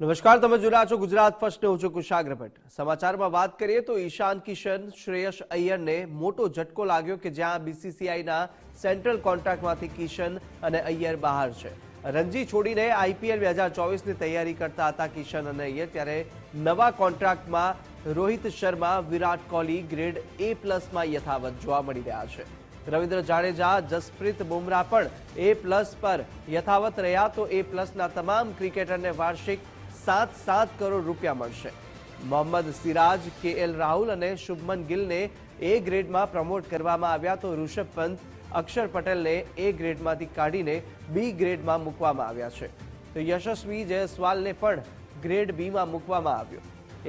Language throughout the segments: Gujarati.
નમસ્કાર, તમે રહ્યા છો ગુજરાત ફર્સ્ટ હું છું કુશાગ્ર ભટ્ટ. સમાચારમાં વાત કરીએ તો ઈશાન કિશન, શ્રેયસ અય્યરને મોટો ઝટકો લાગ્યો કે જ્યાં બીસીસીઆઈના સેન્ટ્રલ કોન્ટ્રાક્ટમાંથી કિશન અને અય્યર બહાર છે. રણજી છોડીને આઈપીએલ બે હજાર ચોવીસની તૈયારી કરતા હતા કિશન અને અય્યર, ત્યારે નવા કોન્ટ્રાક્ટમાં રોહિત શર્મા, વિરાટ કોહલી ગ્રેડ એ પ્લસમાં યથાવત જોવા મળી રહ્યા છે. રવિન્દ્ર જાડેજા, જસપ્રીત બુમરાહ પણ એ પ્લસ પર યથાવત રહ્યા તો એ પ્લસના તમામ ક્રિકેટરને વાર્ષિક સાત સાત કરોડ રૂપિયા મળશે. મોહમ્મદ સિરાજ કે એલ રાહુલ અને શુભમન ગિલને એ ગ્રેડમાં પ્રમોટ કરવામાં આવ્યા તો ઋષભ પંત અક્ષર પટેલને એ ગ્રેડમાંથી કાઢીને બી ગ્રેડમાં મૂકવામાં આવ્યા છે. તો યશસ્વી જયસ્વાલને પણ ગ્રેડ બીમાં મૂકવામાં આવ્યો.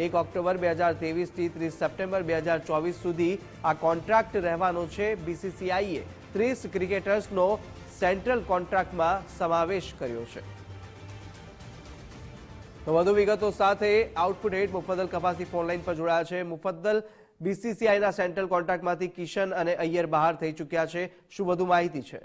એક ઓક્ટોબર બે હજાર ત્રેવીસથી ત્રીસ સપ્ટેમ્બર બે હજાર ચોવીસ સુધી આ કોન્ટ્રાક્ટ રહેવાનો છે. બીસીસીઆઈએ ત્રીસ ક્રિકેટર્સનો સેન્ટ્રલ કોન્ટ્રાક્ટમાં સમાવેશ કર્યો છે. તો વધુ વિગતો સાથે output head Mufaddal Kapasi phone line પર જોડાયા છે. મુફદ્દલ બીસીસીઆઈના સેન્ટ્રલ કોન્ટ્રાક્ટમાંથી કિશન અને અય્યર બહાર થઈ ચૂક્યા છે. શું વધુ માહિતી છે?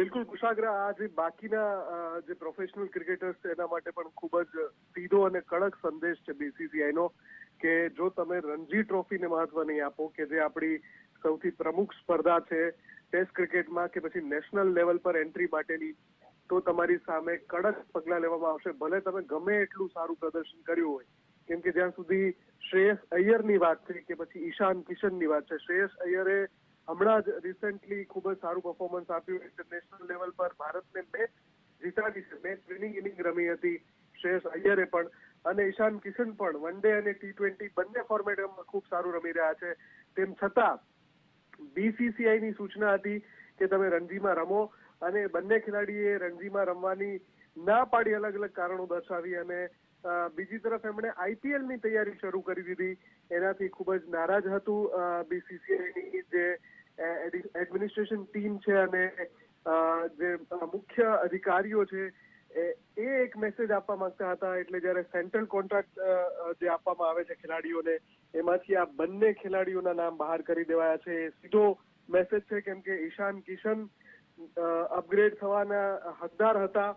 બિલકુલ કુશાગ્ર, આ જે બાકીના જે પ્રોફેશનલ ક્રિકેટર્સ છે, એના માટે પણ ખૂબ જ સીધો અને કડક સંદેશ છે બીસીસીઆઈનો કે જો તમે રણજી ટ્રોફીને મહત્વ નહીં આપો, કે જે આપણી સૌથી પ્રમુખ સ્પર્ધા છે ટેસ્ટ ક્રિકેટમાં કે પછી નેશનલ લેવલ પર એન્ટ્રી માટેની તો તમારી સામે કડક પગલાં લેવામાં આવશે. ભલે તમે ગમે એટલું સારું પ્રદર્શન કર્યું હોય. કેમ કે જ્યાં સુધી શ્રેયસ અય્યરની વાત છે કે પછી ઈશાન કિશનની વાત છે, શ્રેયસ અય્યરે હમણાં જ રિસેન્ટલી ખૂબ જ સારું પરફોર્મન્સ આપ્યું ઇન્ટરનેશનલ લેવલ પર. ભારતને મેચ જીતાડી છે. મેચ વિનિંગ ઇનિંગ રમી હતી શ્રેયસ અય્યરે પણ. અને ઈશાન કિશન પણ વન ડે અને ટી ટ્વેન્ટી બંને ફોર્મેટમાં ખૂબ સારું રમી રહ્યા છે. તેમ છતાં બીસીસીઆઈ ની સૂચના હતી કે તમે રણજીમાં રમો. અને બંને ખેલાડીએ રણજીમાં રમવાની ના પાડી અલગ અલગ કારણો દર્શાવી અને બીજી તરફ એમણે આઈપીએલની તૈયારી શરૂ કરી દીધી. એનાથી ખૂબ જ નારાજ હતું બીસીસીઆઈ ની જે એડમિનિસ્ટ્રેશન ટીમ છે અને જે મુખ્ય અધિકારીઓ છે, એ એક મેસેજ આપવા માંગતા હતા. એટલે જ્યારે સેન્ટ્રલ કોન્ટ્રાક્ટ જે આપવામાં આવે છે ખેલાડીઓને, એમાંથી આ બંને ખેલાડીઓના નામ બહાર કરી દેવાયા છે. એ સીધો મેસેજ છે, કેમ કે ઈશાન કિશન અપગ્રેડ થવાના હકદાર હતા.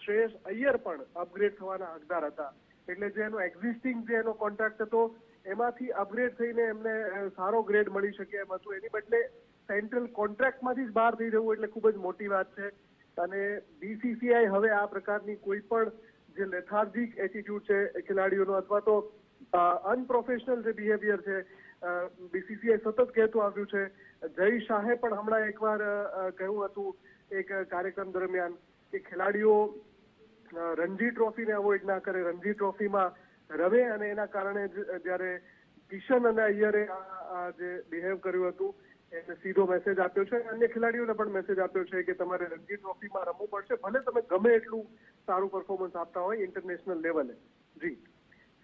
શ્રેયસ અય્યર પણ અપગ્રેડ થવાના હકદાર હતા. એટલે જે એનો એક્ઝિસ્ટિંગ જે એનો કોન્ટ્રાક્ટ હતો, એમાંથી અપગ્રેડ થઈને એમને સારો ગ્રેડ મળી શકે એમ હતું. એની બદલે સેન્ટ્રલ કોન્ટ્રાક્ટમાંથી જ બહાર થઈ જવું એટલે ખૂબ જ મોટી વાત છે. અને બીસીસીઆઈ હવે આ પ્રકારની કોઈ પણ જે લેથાર્જિક એટીટ્યુડ છે ખેલાડીઓનો અથવા તો અનપ્રોફેશનલ જે બિહેવિયર છે બીસીસીઆઈ સતત કહેતું આવ્યું છે. જય શાહે પણ હમણાં એકવાર કહ્યું હતું એક કાર્યક્રમ દરમિયાન કે ખેલાડીઓ રણજી ટ્રોફીને અવોઈડ ના કરે. રણજી ટ્રોફીમાં રમે અને એના કારણે જ્યારે કિશન અને અય્યરે આ જે બિહેવ કર્યું હતું, એને સીધો મેસેજ આપ્યો છે. અન્ય ખેલાડીઓને પણ મેસેજ આપ્યો છે કે તમારે રણજી ટ્રોફીમાં રમવું પડશે. ભલે તમે ગમે એટલું સારું પરફોર્મન્સ આપતા હોય ઇન્ટરનેશનલ લેવલે જી.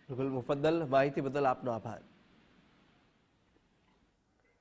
બિલકુલ મુફદ્દલ, માહિતી બદલ આપનો આભાર.